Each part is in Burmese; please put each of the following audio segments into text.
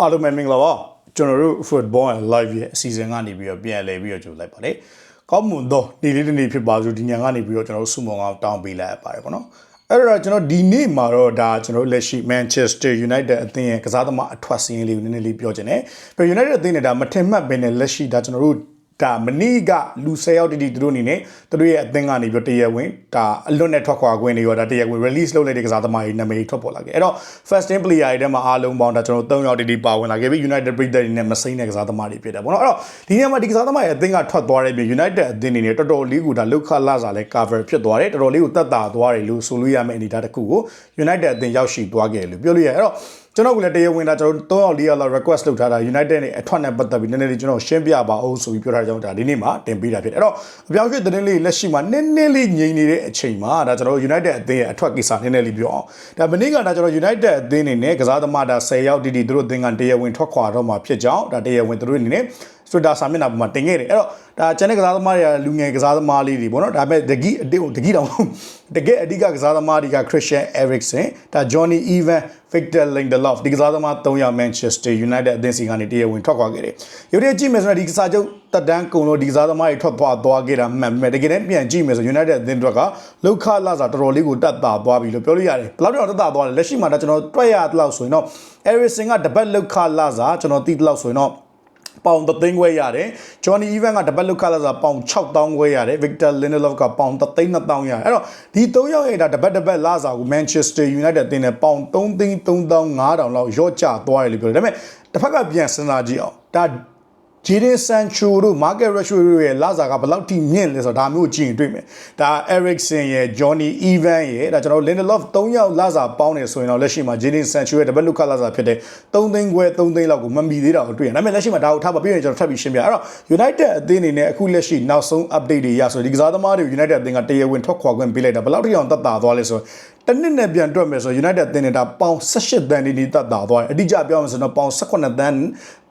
အားလုံးပဲမင်္ဂလာပါကျွန်တော်တို့ football and live ရဲ့အစီအစဉ်ကနေပြီးတော့ပြန်လည်ပြီးတော့ကြိုလိုက်ပါတယ်ကောင်းမွန်သောဒီလေးတစ်နေ့ဖြစ်ပါစို့ဒီညကနေပြီးတော့ကျွန်တော်တို့စုမုံအောင်တောင်းပေးလိုက်ရပါတယ်ပေါ့နော်အဲ့တော့ကျွန်တော်ဒီနေ့မှာတော့ဒါကျွန်တော်လက်ရှိ Manchester United အသင်းရဲ့ကစားသမားအထွက်စင်းလေးကိုနည်းနည်းလေးပြောချင်တယ်ပြီး United အသင်းနဲ့ဒါမထင်မှတ်ဘဲနဲ့လက်ရှိဒါကျွန်တော်တို့ ဒါမနီးကလူ၁၀ယောက်တတိသူတို့အနေနဲ့သူတို့ရဲ့အသင်းကနေပြီးတရားဝင်ဒါအလွတ်နဲ့ထွက်ခွာခွင့်တွေရောဒါတရားဝင် release လုပ်လိုက်တဲ့ကစားသမားတွေနာမည်ထွက်ပေါ်လာခဲ့အဲ့တော့ first team player တွေထဲမှာအားလုံးပေါင်းဒါကျွန်တော်၃ယောက်တတိပါဝင်လာခဲ့ပြီး United ပြည်သက်တွေနဲ့မစိမ့်တဲ့ကစားသမားတွေဖြစ်တယ်ပေါ့နော်အဲ့တော့ဒီနေရာမှာဒီကစားသမားရဲ့အသင်းကထွက်သွားတဲ့ပြင် United အသင်းအနေနဲ့တော်တော်လေးကိုဒါလောက်ခလာစားလဲ cover ဖြစ်သွားတယ်တော်တော်လေးကိုတက်တာသွားတယ်လို့ဆိုလို့ရမယ့်အနေအထားတစ်ခုကို United အသင်းရောက်ရှိသွားခဲ့လို့ပြောလို့ရတယ်အဲ့တော့ကျွန်တော်ကလည်းတရားဝင်တာကျွန်တော်3ယောက်4ယောက်လောက် request လုပ်ထားတာ United နဲ့အထွက်နဲ့ပတ်သက်ပြီးနည်းနည်းလေးကျွန်တော်ရှင်းပြပါအောင်ဆိုပြီးပြောထားကြတော့ဒါဒီနေ့မှာတင်ပေးတာဖြစ်တယ်အဲ့တော့အပြောင်းရွှေ့သတင်းလေးလက်ရှိမှာနည်းနည်းလေးငြိမ်နေတဲ့အချိန်မှာဒါကျွန်တော် United အသင်းရဲ့အထွက်ကိစ္စနည်းနည်းလေးပြောအောင်ဒါမနေ့ကဒါကျွန်တော် United အသင်းအနေနဲ့ကစားသမားဒါ10ယောက်တီတီသူတို့အသင်းကတရားဝင်ထွက်ခွာတော့မှာဖြစ်ကြောင်းဒါတရားဝင်သူတို့အနေနဲ့စတူဒါစာမျက်နှာပေါ်မှာတင်ခဲ့တယ်အဲ့တော့ ဒါကျန်တဲ့ကစားသမားတွေကလူငယ်ကစားသမားလေးတွေပေါ့နော်ဒါပေမဲ့ဒဂီအတိဒဂီတောင်တကယ်အဓိကကစားသမားတွေက Christian Eriksen ဒါ Johnny Even Victor Lindelof ဒီကစားသမား၃ယောက် Manchester United အသင်းစီကနေတရားဝင်ထွက်ခွာခဲ့တယ်ရုပ်ရည်ကြည့်မယ်ဆိုတော့ဒီကစားချုပ်တက်တန်းကုံလို့ဒီကစားသမားတွေထွက်သွားသွားခဲ့တာမှန်ပေမဲ့တကယ်တမ်းပြန်ကြည့်မယ်ဆို United အသင်းအတွက်ကလောက်ခလာစာတော်တော်လေးကိုတက်တာသွားပြီလို့ပြောလို့ရတယ်ဘယ်လောက်တော့တက်တာသွားလဲလက်ရှိမှာတော့ကျွန်တော်တွက်ရတဲ့လောက်ဆိုရင်တော့ Eriksen ကတပတ်လောက်ခလာစာကျွန်တော်သိတဲ့လောက်ဆိုရင်တော့ ပေါင်3သိန်းခွဲရတယ်။ Johnny Even ကတပတ်လုခလာစားပေါင်6000ခွဲရတယ်။ Victor Lindelof ကပေါင်3သိန်း2000ရတယ်။အဲ့တော့ဒီ3ယောက်ရဲ့ဒါတပတ်တပတ်လာစားကို Manchester United တင်တဲ့ပေါင်3သိန်း3500လောက်ရော့ချသွားတယ်လို့ပြောတယ်။ဒါပေမဲ့တစ်ဖက်ကပြန်စဉ်းစားကြည့်အောင်။ဒါ ဂျီဒင်ဆန်ချိုတို့မာကက်ရက်ရှူတို့ရဲ့လာစာကဘယ်လောက်ထိမြင့်လဲဆိုတော့ဒါမျိုးကြည့်ရင်တွေ့မယ်ဒါ Eriksen ရဲ့ Johnny Even ရဲ့ဒါကျွန်တော် Lindelof 3ယောက်လာစာပေါင်းနေဆိုရင်တော့လက်ရှိမှာဂျီဒင်ဆန်ချိုရဲ့တပတ်လုခလာစာဖြစ်တဲ့3သိန်းခွဲ3သိန်းလောက်ကိုမမီသေးတာကိုတွေ့ရဒါပေမဲ့လက်ရှိမှာဒါကိုထားပါပြီးရင်ကျွန်တော်ထပ်ပြီးရှင်းပြအဲ့တော့ United အသင်းအနေနဲ့အခုလက်ရှိနောက်ဆုံး update တွေရဆိုဒီကစားသမားတွေ United အသင်းကတရားဝင်ထွက်ခွာခွင့်ပေးလိုက်တာဘယ်လောက်ထိအောင်တက်တာသွားလဲဆိုတော့တနစ်နဲ့ပြန်တွက်မယ်ဆို United အသင်းနဲ့ဒါပေါင်18တန်းနေနေတက်တာသွားတယ်အတိအကျပြောရမယ်ဆိုတော့ပေါင်18တန်း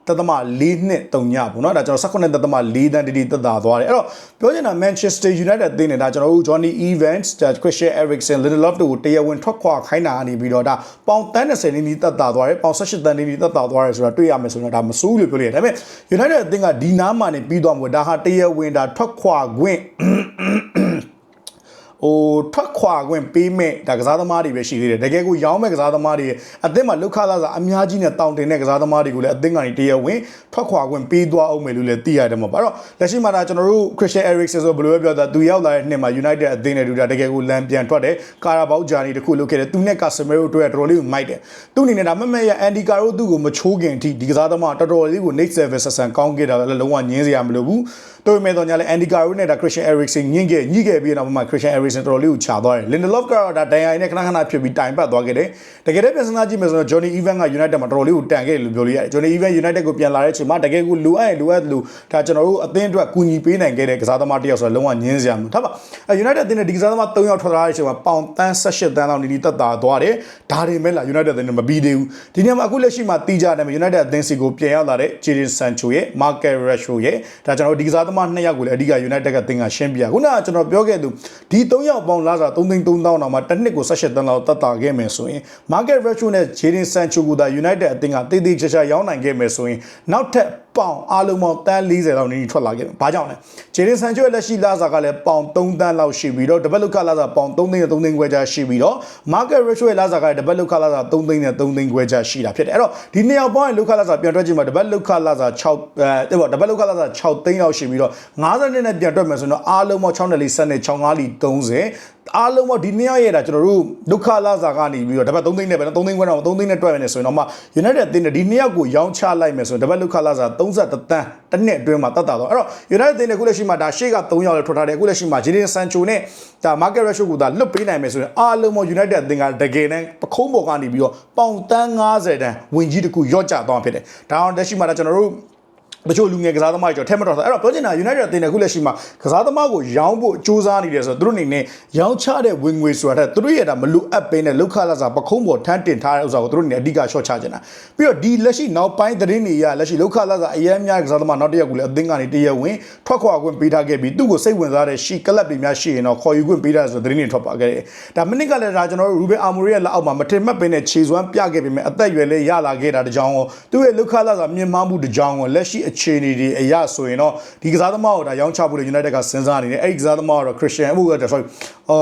တသမ၄နှစ်တုံညပေါ့နော်ဒါကျွန်တော်18တသမ၄တန်းတီတီတက်တာသွားတယ်အဲ့တော့ပြောချင်တာ Manchester United အသင်းနဲ့ဒါကျွန်တော်တို့ Johnny Evans ဒါ Christian Eriksen Lindelof တို့ကိုတရားဝင်ထွက်ခွာခိုင်းတာအနေပြီးတော့ဒါပေါင်30နီးနီးတက်တာသွားတယ်ပေါင်18တန်းနီးနီးတက်တာသွားတယ်ဆိုတာတွေ့ရမယ်ဆိုတော့ဒါမစိုးလို့ပြောလို့ရတယ်ဒါပေမဲ့ United အသင်းကဒီနားမှာနေပြီးသွားမှာဒါဟာတရားဝင်ဒါထွက်ခွာခွင့် ဟိုထွက်ခွာခွင့်ပေးမဲ့ဒါကစားသမားတွေပဲရှိသေးတယ်တကယ်ကိုရောင်းမဲ့ကစားသမားတွေအသင်းမှာလောက်ခလာစားအများကြီးနဲ့တောင်းတင်တဲ့ကစားသမားတွေကိုလည်းအသင်းကနေတရားဝင်ထွက်ခွာခွင့်ပေးသွားအောင်မယ်လို့လည်းသိရတယ်မှာပါတော့လက်ရှိမှာဒါကျွန်တော်တို့ Christian Eriksen ဆိုဘယ်လိုပဲပြောတာသူရောက်လာတဲ့နှစ်မှာ United အသင်းနဲ့တူတာတကယ်ကိုလမ်းပြန်ထွက်တယ်ကာရာဘောက်ဂျာနီတခုလုပ်ခဲ့တယ်သူနဲ့ကာဆမီရိုတို့တော်တော်လေးကိုမိုက်တယ်သူအနေနဲ့ဒါမမဲ့ရအန်ဒီကာရိုသူ့ကိုမချိုးခင်အထိဒီကစားသမားတော်တော်လေးကို next level ဆက်ဆံကောင်းခဲ့တာလည်းလုံးဝညင်းစရာမလိုဘူးတို့ပေမဲ့တော့ညာလဲအန်ဒီကာရိုနဲ့ဒါ Christian Eriksen ညှင်းခဲ့ညှိခဲ့ပြီးတော့မှ Christian Eriksen တော်တော်လေးကိုခြာသွားတယ် Lindelof ကတော့ဒါဒန်ယာနဲ့ခဏခဏဖြစ်ပြီးတိုင်ပတ်သွားခဲ့တယ်တကယ်တည်းပြန်စဉ်းစားကြည့်မယ်ဆိုတော့ Johnny Even က United မှာတော်တော်လေးကိုတန်ခဲ့တယ်လို့ပြောလို့ရတယ် Johnny Even United ကိုပြန်လာတဲ့အချိန်မှာတကယ်ကိုလိုအပ်ရင်လိုအပ်လို့ဒါကျွန်တော်တို့အသင်းအတွက်ကူညီပေးနိုင်ခဲ့တဲ့ကစားသမားတစ်ယောက်ဆိုတော့လုံးဝညင်းစရာမလိုထားပါ United အသင်းနဲ့ဒီကစားသမား၃ယောက်ထွက်လာတဲ့အချိန်မှာပေါင်တန်း18တန်းလောက်နေနေတက်တာသွားတယ်ဒါတွေမဲ့လာ United အသင်းနဲ့မပြီးသေးဘူးဒီနေ့မှာအခုလက်ရှိမှာတီးကြတယ် United အသင်းစီကိုပြန်ရောက်လာတဲ့ Jadon Sancho ရဲ့ Marcus Rashford ရဲ့ဒါကျွန်တော်တို့ဒီကစားသမား2ယောက်ကိုလည်းအဓိက United ကသင်ကရှင်းပြခုနကကျွန်တော်ပြောခဲ့သူဒီ3ယောက်ပေါင်းလာစား3သိန်း3000တောင်မှတစ်နှစ်ကို18တန်းလောက်တက်တာခဲ့မယ်ဆိုရင် Marcus Rashford နဲ့ Jadon Sancho ကိုဒါ United အသင်းကတိတ်တိတ်ချာချာရောင်းနိုင်ခဲ့မယ်ဆိုရင်နောက်ထပ် ပေါင်အားလုံးပေါင်းတန်း40လောက်နေထွက်လာခဲ့တယ်။ဘာကြောင့်လဲ။ဂျေဒင်ဆန်ချိုရဲ့လက်ရှိလာစာကလည်းပေါင်3တန်းလောက်ရှိပြီးတော့ဒဘက်လုခလာစာပေါင်3သိန်းနဲ့3သိန်းခွဲကြားရှိပြီးတော့မာကက်ရက်ရှ်ရဲ့လာစာကလည်းဒဘက်လုခလာစာ3သိန်းနဲ့3သိန်းခွဲကြားရှိတာဖြစ်တယ်။အဲ့တော့ဒီနှစ်ယောက်ပေါင်းရဲ့လုခလာစာပြန်တွက်ကြည့်မှာဒဘက်လုခလာစာ6အဲပေါ့ဒဘက်လုခလာစာ6သိန်းလောက်ရှိပြီးတော့50နဲ့ပြန်တွက်မယ်ဆိုတော့အားလုံးပေါင်း6နဲ့4 7နဲ့6 5လီ30 အားလုံးပေါ့ဒီနေ့ရက်တာကျွန်တော်တို့ဒုက္ခလာစာကနေပြီးတော့တပတ်3သိန်းနဲ့ပဲ3သိန်းခွဲတော့3သိန်းနဲ့တွက်မယ်ဆိုရင်တော့မှ United အသင်းနဲ့ဒီနေ့ရက်ကိုရောင်းချလိုက်မယ်ဆိုရင်တပတ်ဒုက္ခလာစာ33တန်းတစ်နှစ်အတွင်းမှာတတ်တာတော့အဲ့တော့ United အသင်းနဲ့ခုလက်ရှိမှာဒါရှေ့က3ယောက်လည်းထွက်ထားတယ်ခုလက်ရှိမှာ Jadon Sancho နဲ့ဒါ Marcus Rashford ကိုဒါလွတ်ပေးနိုင်မယ်ဆိုရင်အားလုံးပေါ့ United အသင်းကတကယ်နဲ့ပခုံးပေါ်ကနေပြီးတော့ပေါင်တန်း90တန်းဝင်ကြီးတခုရော့ကျသွားဖြစ်တယ်ဒါအောင်လက်ရှိမှာဒါကျွန်တော်တို့ တချို့လူငယ်ကစားသမားတွေကျော်ထဲမတော်ဆိုအဲ့တော့ပြောချင်တာ United အသင်းနဲ့ခုလက်ရှိမှာကစားသမားကိုရောင်းဖို့စူးစမ်းနေတယ်ဆိုတော့သူတို့အနေနဲ့ရောင်းချတဲ့ဝင်ငွေဆိုတာတဲ့သူတို့ရဲ့ဒါမလူအပ်ပေးနဲ့လောက်ခလာစားပခုံးပေါ်ထမ်းတင်ထားတဲ့ဥစ္စာကိုသူတို့အနေနဲ့အဓိက short ချချင်တာပြီးတော့ဒီလက်ရှိနောက်ပိုင်းသတင်းတွေရလက်ရှိလောက်ခလာစားအရင်များကစားသမားနောက်တစ်ယောက်ကိုလည်းအသင်းကနေတရဝင်ထွက်ခွာခွင့်ပေးထားခဲ့ပြီးသူ့ကိုစိတ်ဝင်စားတဲ့ရှီကလပ်တွေများရှိရင်တော့ခေါ်ယူခွင့်ပေးထားဆိုတဲ့သတင်းတွေထွက်ပါခဲ့တယ်ဒါမနစ်ကလည်းဒါကျွန်တော်တို့ Ruben Amorim ရဲ့လက်အောက်မှာမထင်မှတ်ပင်နဲ့ခြေစွမ်းပြခဲ့ပေမဲ့အသက်အရွယ်လေးရလာခဲ့တာတကြောင်ကိုသူ့ရဲ့လောက်ခလာစားမြင်မှမှုတကြောင်ကိုလက်ရှိအခြေအနေတွေအရဆိုရင်တော့ဒီကစားသမားကိုဒါရောင်းချဖို့လေ United ကစဉ်းစားနေတယ်အဲ့ဒီကစားသမားကတော့ Christian အခုက sorry အာ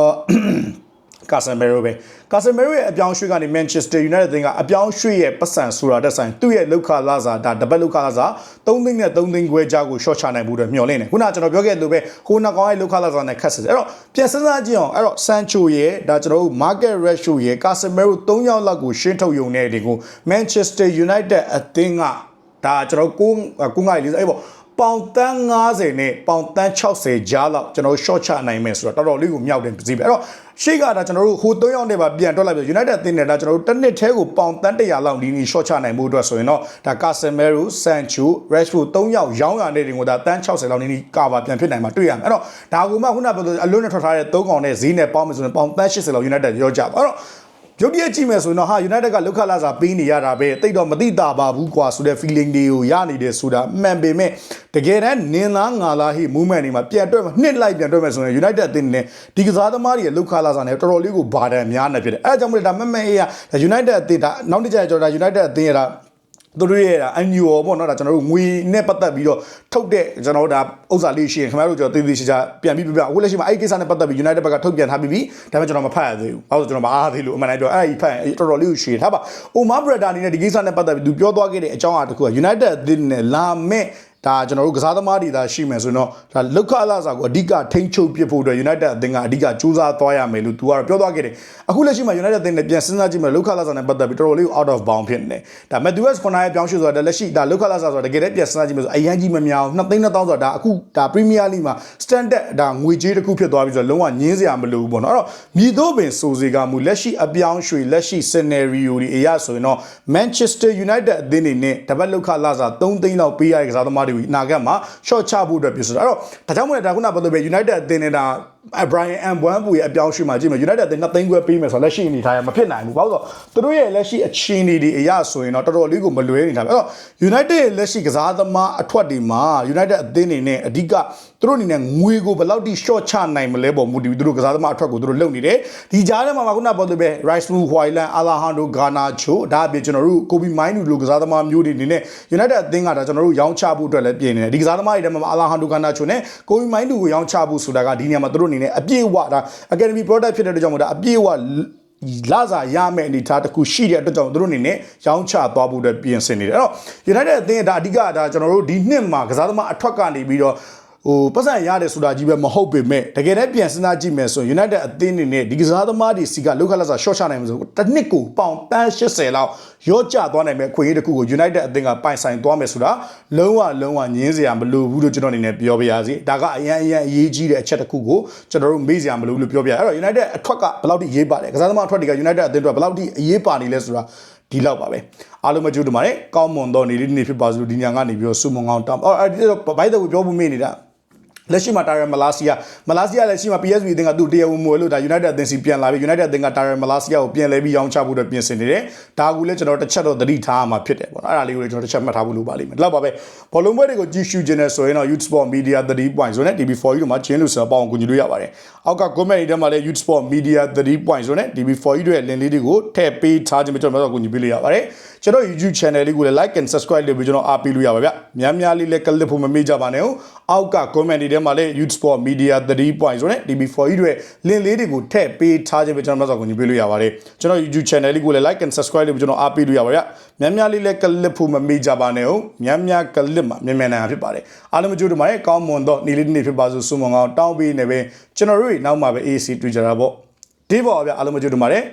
ကာဆန်မီရိုပဲကာဆန်မီရိုရဲ့အပြောင်းရွှေ့ကနေ Manchester United တင်ကအပြောင်းရွှေ့ရဲ့ပတ်စံဆိုတာတက်ဆိုင်သူ့ရဲ့လောက်ခလာစားဒါတပတ်လောက်ခလာစား3သိန်းနဲ့3သိန်းခွဲကြားကို short ချနိုင်မှုတော့မျှော်လင့်တယ်ခုနကကျွန်တော်ပြောခဲ့လို့ပဲဟိုနှစ်ကောင်ရဲ့လောက်ခလာစားနဲ့ခတ်စစ်တယ်အဲ့တော့ပြန်စဉ်းစားကြည့်အောင်အဲ့တော့ Sancho ရဲ့ဒါကျွန်တော်တို့ market ratio ရဲ့ Casemiro 3ယောက်လောက်ကိုရှင်းထုတ်ယုံနေတဲ့ဒီကို Manchester United အသင်းက ဒါကျွန်တော်ကိုကိုငါလေးအဲ့ပေါ့ပေါင်တန်း90နဲ့ပေါင်တန်း60ကြားလောက်ကျွန်တော်တို့ short ချနိုင်မယ်ဆိုတော့တော်တော်လေးကိုမြောက်တယ်ပြည်ပဲအဲ့တော့ရှေ့ကဒါကျွန်တော်တို့ဟို3ယောက်နဲ့ပါပြန်တွက်လိုက်ပြီ United အသင်းနဲ့ဒါကျွန်တော်တို့တစ်နှစ်ထဲကိုပေါင်တန်း100လောက်နီးနီး short ချနိုင်မှုအတွက်ဆိုရင်တော့ဒါ Casemiro, Sancho, Rashford 3ယောက်ရောင်းရတဲ့တင်ကိုဒါတန်း60လောက်နီးနီးကာပါပြန်ဖြစ်နိုင်မှာတွေ့ရမယ်အဲ့တော့ဒါကမှခုနပြောလို့အလွတ်နဲ့ထွက်ထားတဲ့3កောင်နဲ့ဈေးနဲ့ပေါင်းမယ်ဆိုရင်ပေါင်တန်း80လောက် United ရောကြပါအဲ့တော့ ရုပ်တရက်ကြည့်မယ်ဆိုရင်တော့ဟာ United ကလောက်ခလာစာပေးနေရတာပဲတိတ်တော့မတိတာပါဘူးကွာဆိုတဲ့ feeling တွေကိုရနေတယ်ဆိုတာမှန်ပေမဲ့တကယ်တမ်းနင်းလားငါလားဟိ movement တွေမှာပြန်တွက်မှာနှစ်လိုက်ပြန်တွက်မယ်ဆိုရင် United အသင်းနဲ့ဒီကစားသမားတွေရဲ့လောက်ခလာစာနဲ့တော်တော်လေးကိုဘာတန်များနေဖြစ်တယ်အဲဒါကြောင့်မလို့ဒါမမဲအေးက United အသင်းဒါနောက်တစ်ကြိမ်ကျွန်တော်ဒါ United အသင်းရတာ သူတို့ရဲ့အန်ယူရောပေါ့နော်ဒါကျွန်တော်တို့ငွေနဲ့ပတ်သက်ပြီးတော့ထုတ်တဲ့ကျွန်တော်တို့ဒါဥစ္စာလေးရှိရင်ခင်ဗျားတို့ကျွန်တော်သေသေးချာချာပြန်ပြီးပြပြအခုလက်ရှိမှာအဲ့ဒီကိစ္စနဲ့ပတ်သက်ပြီး United ဘက်ကထုတ်ပြန်ထားပြီးပြီဒါပေမဲ့ကျွန်တော်မဖတ်ရသေးဘူးဘာလို့ကျွန်တော်မအားသေးလို့အမှန်တိုင်းပြောအဲ့ဒီဖတ်ရင်တော်တော်လေးကိုရှည်ထားပါ Omar Breda အနေနဲ့ဒီကိစ္စနဲ့ပတ်သက်ပြီးသူပြောသွားခဲ့တဲ့အကြောင်းအရာတစ်ခုက United အသင်းနဲ့လာမဲ့ ဒါကျွန်တော်တို့ကစားသမားတွေသာရှိမယ်ဆိုရင်တော့ဒါလောက်ခအလားစာကိုအဓိကထိန်းချုပ်ပစ်ဖို့အတွက် United အသင်းကအဓိကစူးစမ်းသွားရမယ်လို့သူကတော့ပြောသွားခဲ့တယ်အခုလက်ရှိမှာ United အသင်းနဲ့ပြန်စဉ်းစားကြည့်မယ်လောက်ခအလားစာနဲ့ပတ်သက်ပြီးတော်တော်လေးကို out of bound ဖြစ်နေတယ်ဒါ Matthews 9ရဲ့ပြောင်းရွှေ့ဆိုတာလက်ရှိဒါလောက်ခအလားစာဆိုတာတကယ်တည်းပြန်စဉ်းစားကြည့်မယ်ဆိုအရန်ကြီးမများဘူး2သိန်း2000ဆိုတာဒါအခုဒါ Premier League မှာ standard ဒါငွေကြေးတစ်ခုဖြစ်သွားပြီဆိုတော့လုံးဝငင်းစရာမလိုဘူးပေါ့နော်အဲ့တော့မြည်တော့ပင်စိုးစေကမူလက်ရှိအပြောင်းရွှေ့လက်ရှိ scenario တွေအရဆိုရင်တော့ Manchester United အသင်းတွေနဲ့တပတ်လောက်ခအလားစာ3သိန်းလောက်ပေးရတဲ့ကစားသမားတွေကိုအနာဂတ်မှာ short ချဖို့အတွက်ပြဆိုတာအဲ့တော့ဒါကြောင့်မို့လဲဒါခုနပြောလို့ပဲ United အသင်းနဲ့ဒါ Brian M1 ပူရဲ့အပြောင်းရွှေ့မှာကြည့်မယ် United အသင်း2သိန်းခွဲပေးမယ်ဆိုတော့လက်ရှိအနေထားရမဖြစ်နိုင်ဘူးဘာလို့ဆိုတော့သူတို့ရဲ့လက်ရှိအခြေအနေတွေအရဆိုရင်တော့တော်တော်လေးကိုမလွဲနေတာပဲအဲ့တော့ United ရဲ့လက်ရှိကစားသမားအထွက်တွေမှာ United အသင်းနေနဲ့အဓိကသူတို့အနေနဲ့ငွေကိုဘယ်လောက်ထိ short ချနိုင်မလဲပေါ့မူတည်ပြီးသူတို့ကစားသမားအထွက်ကိုသူတို့လုပ်နေတယ်ဒီကြားထဲမှာခုနပြောလို့ပဲ Rice Blue Hoyland Alejandro Garnacho ဒါအပြင်ကျွန်တော်တို့ Kobe Mainoo လိုကစားသမားမျိုးတွေအနေနဲ့ United အသင်းကဒါကျွန်တော်တို့ရောင်းချဖို့အတွက်လည်းပြင်နေတယ်ဒီကစားသမားတွေထဲမှာ Alejandro Garnacho နဲ့ Kobe Mainoo ကိုရောင်းချဖို့ဆိုတာကဒီနေရာမှာသူတို့အနေနဲ့အပြည့်အဝဒါ Academy Product ဖြစ်တဲ့အတွက်ကြောင့်မို့ဒါအပြည့်အဝလာစားရမယ့်အနေအထားတစ်ခုရှိတဲ့အတွက်ကြောင့်သူတို့အနေနဲ့ရောင်းချသွားဖို့အတွက်ပြင်ဆင်နေတယ်အဲ့တော့ United အသင်းကဒါအဓိကဒါကျွန်တော်တို့ဒီနှစ်မှာကစားသမားအထွက်ကနေပြီးတော့ ဟိုပတ်စံရတယ်ဆိုတာကြီးပဲမဟုတ်ပေမဲ့တကယ်တည်းပြန်စဉ်းစားကြည့်မယ်ဆိုရင် United အသင်းအနေနဲ့ဒီကစားသမားတွေစီကလောက်ခလက်စာ short ချနိုင်မှာဆိုတစ်နှစ်ကိုပေါင်တန်း80လောက်ရော့ကျသွားနိုင်မဲ့အခွင့်အရေးတစ်ခုကို United အသင်းကပိုင်ဆိုင်သွားမယ်ဆိုတာလုံးဝလုံးဝညင်းစရာမလိုဘူးလို့ကျွန်တော်အနေနဲ့ပြောပြရစီဒါကအရန်အရန်အရေးကြီးတဲ့အချက်တစ်ခုကိုကျွန်တော်တို့မေ့စရာမလိုဘူးလို့ပြောပြရအဲ့တော့ United အထွက်ကဘယ်လောက်ထိရေးပါတယ်ကစားသမားအထွက်က United အသင်းအတွက်ဘယ်လောက်ထိအရေးပါနေလဲဆိုတာဒီလောက်ပါပဲအားလုံးမကြိုးတူပါတယ်ကောင်းမွန်သောနေ့လေးနေ့ဖြစ်ပါစို့ဒီညကနေပြီးတော့စုမုံကောင်းတောင်းအော်အဲဒီတော့ဘိုက်တော့ပြောဖို့မေ့နေတာ လက်ရှိမှာတာရယ်မလာစီယာမလာစီယာလက်ရှိမှာ PSV အသင်းကသူ့တရားဝင်မွေလို့ဒါ United အသင်းစီပြန်လာပြီး United အသင်းကတာရယ်မလာစီယာကိုပြန်လဲပြီးရောင်းချဖို့အတွက်ပြင်ဆင်နေတယ်ဒါကူလည်းကျွန်တော်တစ်ချက်တော့သတိထားရမှာဖြစ်တယ်ပေါ့နော်အဲ့ဒါလေးကိုလည်းကျွန်တော်တစ်ချက်မှတ်ထားဖို့လိုပါလိမ့်မယ်ဒီလောက်ပါပဲဘောလုံးပွဲတွေကိုကြည့်ရှုခြင်းနဲ့ဆိုရင်တော့ Youth Sport Media 3 point ဆိုနဲ့ DB4 တို့မှာချင်းလို့ဆိုပေါအောင်ကူညီလို့ရပါတယ်အောက်က comment တွေထဲမှာလည်း Youth Sport Media 3 point ဆိုနဲ့ DB4 တို့ရဲ့ link လေးတွေကိုထည့်ပေးထားခြင်းပဲကျွန်တော်တို့ကူညီပေးလို့ရပါတယ်ကျွန်တော် YouTube channel လေးကိုလည်း like and subscribe လုပ်ပြီးကျွန်တော်အားပေးလို့ရပါဗျများများလေးလည်း click ဖို့မမေ့ကြပါနဲ့အောက်က comment တွေထဲမှာလည်း Youth Sport Media 3 point ဆိုနဲ့ DB4 တို့ရဲ့ link လေးတွေကိုထည့်ပေးထားခြင်းပဲကျွန်တော်တို့ကူညီပေးလို့ရပါတယ်ကျွန်တော် YouTube channel လေးကိုလည်း like and subscribe လုပ်ပြီးကျွန်တော်အားပေးလို့ရပါဗျများများလေးလည်း click ဖို့မမေ့ကြပါနဲ့များများ click မှာမြန်မြန်နိုင်ဖြစ်ပါတယ်အားလုံးကြိုးတူပါတယ်ကောင်းမွန်တော့နေ့လေးနေ့ဖြစ်ပါစို့ဆုမွန်ကောင်းတောင်းပေးနေပဲကျွန်တော်တို့နောက်မှပဲ AC တွေ့ကြတာပေါ့ဒီပေါ်ဗျအားလုံးကြိုးတူပါတယ်